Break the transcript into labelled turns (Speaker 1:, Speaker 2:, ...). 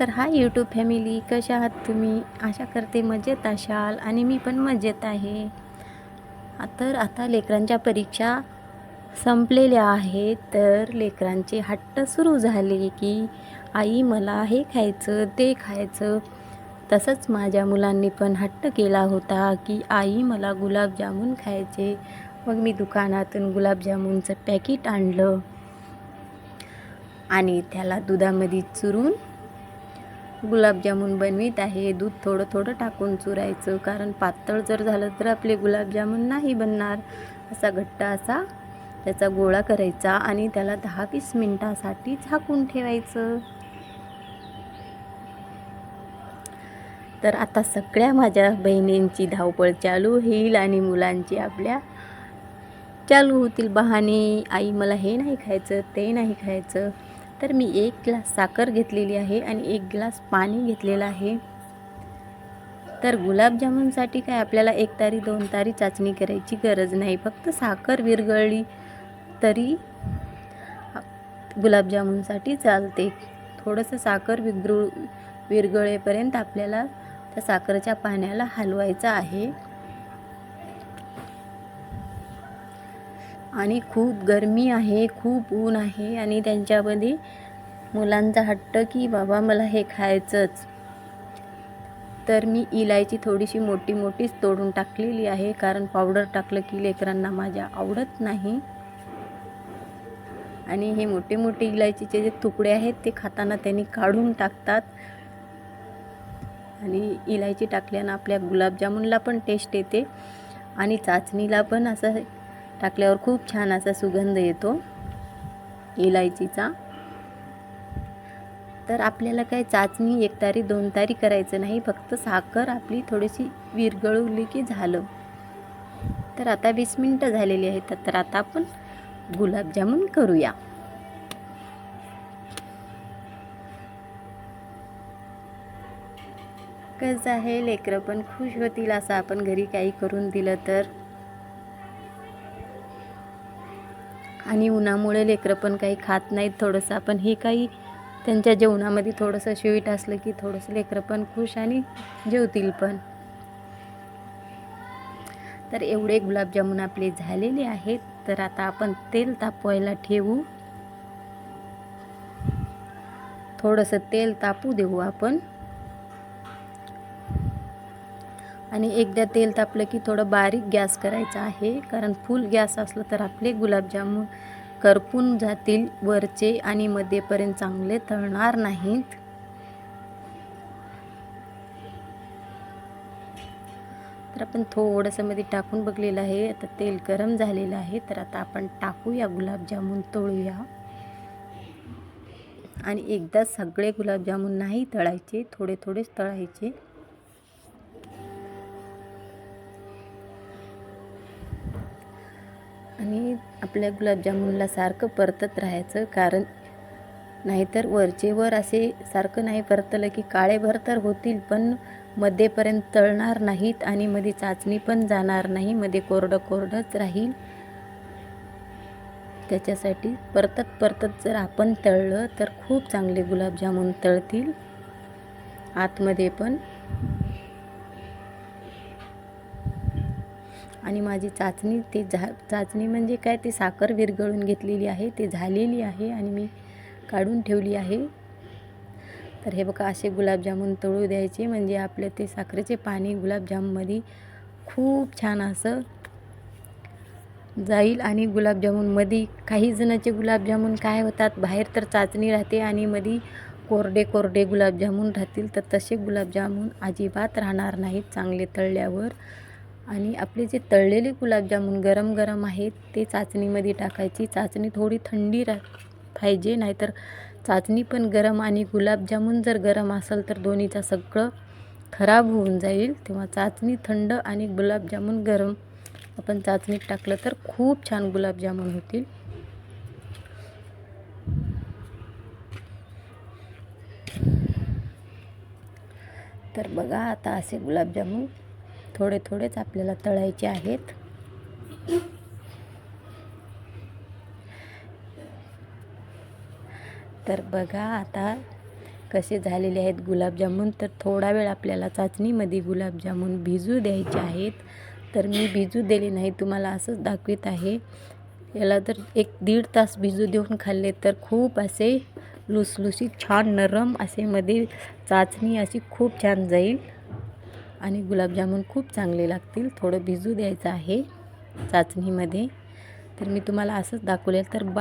Speaker 1: तर हा YouTube family कशा आहात तुम्ही? आशा करते मजेत असाल आणि मी पण मजेत आहे. तर आता लेकरांच्या परीक्षा संपलेल्या आहेत. तर लेकरांचे हट्ट सुरू झाले की आई मला हे खायचं ते खायचं. तसंच माझ्या मुलांनी पण हट्ट केला होता की आई मला गुलाबजामुन खायचे. मग मी दुकानातून गुलाबजामुनचं पॅकेट आणलं आणि त्याला दुधामध्ये चुरून गुलाबजामुन बनवीत आहे. दूध थोडं थोडं टाकून चुरायचं. कारण पातळ जर झालं तर आपले गुलाबजामुन नाही बनणार. असा घट्ट असा त्याचा गोळा करायचा आणि त्याला दहा वीस मिनटासाठी झाकून ठेवायचं. तर आता सगळ्या माझ्या बहिणींची धावपळ चालू होईल आणि मुलांची आपल्या चालू होतील बहाणे. आई मला हे नाही खायचं ते नाही खायचं. तर मी एक ग्लास साखर घेतलेली आहे आणि एक ग्लास पाणी घेतलेलं आहे. तर गुलाबजामुनसाठी काय आपल्याला एक तारी दोन तारी चाचणी करायची गरज नाही. फक्त साखर विरघळली तरी गुलाबजामुनसाठी चालते. थोडंसं साखर विरघळू विरघळेपर्यंत आपल्याला त्या साखरेच्या पाण्याला हलवायचं आहे. आणि खूप गरमी आहे खूप ऊन आहे आणि त्यांच्यामध्ये मुलांचा हट्ट की बाबा मला हे खायचंच. तर मी इलायची थोडीशी मोठी मोठीच तोडून टाकलेली आहे कारण पावडर टाकलं की लेकरांना माझ्या आवडत नाही. आणि हे मोठे मोठे इलायचीचे जे तुकडे आहेत ते खाताना त्यांनी काढून टाकतात. आणि इलायची टाकल्यानं आपल्या गुलाबजामुनला पण टेस्ट येते आणि चाचणीला पण असं टाकल्यावर खूप छान असा सुगंध येतो इलायचीचा. तर आपल्याला काय चाचणी एक तारी दोन तारी करायचं नाही फक्त साखर आपली थोडीशी विरघळवली की झालं. तर आता वीस मिनटं झालेली आहेत तर आता आपण गुलाबजामुन करूया. कसं आहे? लेकरं पण खुश होतील असं आपण घरी काही करून दिलं तर. आणि उन्हामुळे लेकरं पण काही खात नाहीत थोडंसं. आपण हे काही त्यांच्या जेवणामध्ये थोडंसं स्वीट असलं की थोडंसं लेकरं पण खुश आणि जेवतील पण. तर एवढे गुलाबजामुन आपले झालेले आहेत. तर आता आपण तेल तापवायला ठेवू. थोडंसं तेल तापू देऊ आपण. आणि एकदा तेल तापलं की थोडं बारीक गॅस करायचा आहे. कारण फुल गॅस असलं तर आपले गुलाबजामुन करपून जातील वरचे आणि मध्येपर्यंत चांगले तळणार नाहीत. तर आपण थोडंसं मध्ये टाकून बघलेलं आहे. आता तेल गरम झालेलं आहे. तर आता आपण टाकूया गुलाबजामुन तळूया. आणि एकदा सगळे गुलाबजामुन नाही तळायचे थोडे थोडेच तळायचे. आणि आपल्या गुलाबजामुनला सारखं परतत राहायचं कारण नाहीतर वरचे वर असे सारखं नाही परतलं की काळेभर तर होतील पण मध्येपर्यंत तळणार नाहीत आणि मध्ये चाचणी पण जाणार नाही मध्ये कोरडं कोरडंच राहील. त्याच्यासाठी परतत परतत जर आपण तळलं तर खूप चांगले गुलाबजामुन तळतील. आतमध्ये पण आणि माझी चाचणी ते झा चाचणी म्हणजे काय? ते साखर विरघळून घेतलेली आहे ते झालेली आहे आणि मी काढून ठेवली आहे. तर हे बघा असे गुलाबजामून तळू द्यायचे. म्हणजे आपलं ते साखरेचे पाणी गुलाबजाममध्ये खूप छान असं जाईल आणि गुलाबजामुनमध्ये काही जणाचे गुलाबजामून काय होतात? बाहेर तर चाचणी राहते आणि मध्ये कोरडे कोरडे गुलाबजामून राहतील. तर तसे गुलाबजामून अजिबात राहणार नाहीत चांगले तळल्यावर. आणि आपले जे तळलेले गुलाबजामुन गरम गरम आहेत ते चाचणीमध्ये टाकायची. चाचणी थोडी थंडी रा पाहिजे नाहीतर चाचणी पण गरम आणि गुलाबजामुन जर गरम असेल तर दोन्हीचं सगळं खराब होऊन जाईल. तेव्हा चाचणी थंड आणि गुलाबजामुन गरम. आपण चाचणीत टाकलं तर खूप छान गुलाबजामुन होतील. तर बघा आता असे गुलाबजामुन थोडे थोडेच आपल्याला तळायचे आहेत. तर बघा आता कसे झालेले आहेत गुलाबजामून. तर थोडा वेळ आपल्याला चाचणीमध्ये गुलाबजामून भिजू द्यायचे आहेत. तर मी भिजू दिले नाही तुम्हाला असंच दाखवित आहे. याला तर एक दीड तास भिजू देऊन खाल्ले तर खूप असे लुसलुसीत छान नरम असे मध्ये चाचणी अशी खूप छान जाईल. आणि गुलाबजामुन खूप चांगले लागतील. थोडं भिजू द्यायचं आहे चाचणीमध्ये. तर मी तुम्हाला असंच दाखवलेल तर बा